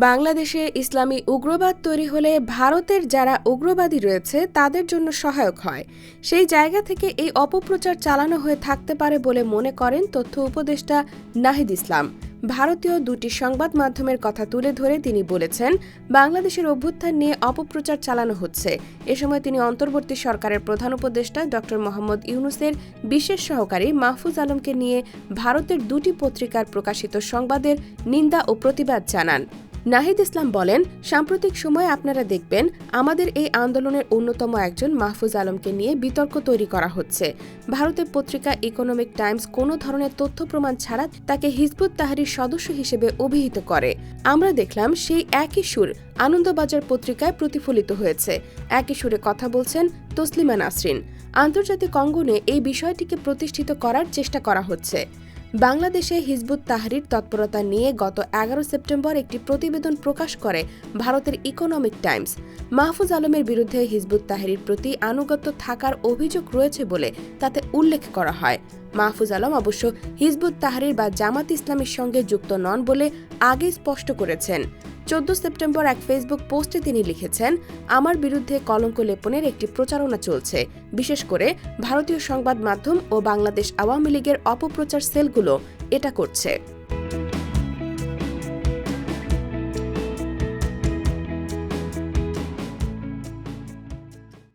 বাংলাদেশে ইসলামী উগ্রবাদ তৈরি হলে ভারতের যারা উগ্রবাদী রয়েছে, তাদের জন্য সহায়ক হয়। সেই জায়গা থেকে এই অপপ্রচার চালানো হয়ে থাকতে পারে বলে মনে করেন তথ্য উপদেষ্টা নাহিদ ইসলাম। ভারতীয় দুটি সংবাদ মাধ্যমের কথা তুলে ধরে তিনি বলেছেন, বাংলাদেশের অভ্যুত্থান নিয়ে অপপ্রচার চালানো হচ্ছে। এ সময় তিনি অন্তর্বর্তী সরকারের প্রধান উপদেষ্টা ড. মোহাম্মদ ইউনুসের বিশেষ সহকারী মাহফুজ আলমকে নিয়ে ভারতের দুটি পত্রিকার প্রকাশিত সংবাদের নিন্দা ও প্রতিবাদ জানান। নাহিদ ইসলাম বলেন, সাম্প্রতিক সময়ে আপনারা দেখবেন আমাদের এই আন্দোলনের অন্যতম একজন মাহফুজ আলমকে নিয়ে বিতর্ক তৈরি করা হচ্ছে। ভারতের পত্রিকা ইকোনমিক টাইমস কোনো ধরনের তথ্য প্রমাণ ছাড়া তাকে হিজবুত তাহারির সদস্য হিসেবে অভিহিত করে। আমরা দেখলাম সেই একই সুর আনন্দবাজার পত্রিকায় প্রতিফলিত হয়েছে। একই সুরে কথা বলছেন তসলিমা নাসরিন। আন্তর্জাতিক অঙ্গনে এই বিষয়টিকে প্রতিষ্ঠিত করার চেষ্টা করা হচ্ছে। বাংলাদেশে হিজবুত তাহরির তৎপরতা নিয়ে গত এগারো সেপ্টেম্বর একটি প্রতিবেদন প্রকাশ করে ভারতের ইকোনমিক টাইমস মাহফুজ আলমের বিরুদ্ধে হিজবুত তাহরির প্রতি আনুগত্য থাকার অভিযোগ রয়েছে বলে তাতে উল্লেখ করা হয়। মাহফুজ আলম অবশ্য হিজবুত তাহরির বা জামাত ইসলামের সঙ্গে যুক্ত নন বলে আগে স্পষ্ট করেছেন। চোদ্দ সেপ্টেম্বর এক ফেসবুক পোস্টে তিনি লিখেছেন, আমার বিরুদ্ধে কলঙ্ক লেপনের একটি প্রচারণা চলছে। বিশেষ করে ভারতীয় সংবাদ মাধ্যম ও বাংলাদেশ আওয়ামী লীগের অপপ্রচার সেলগুলো এটা করছে।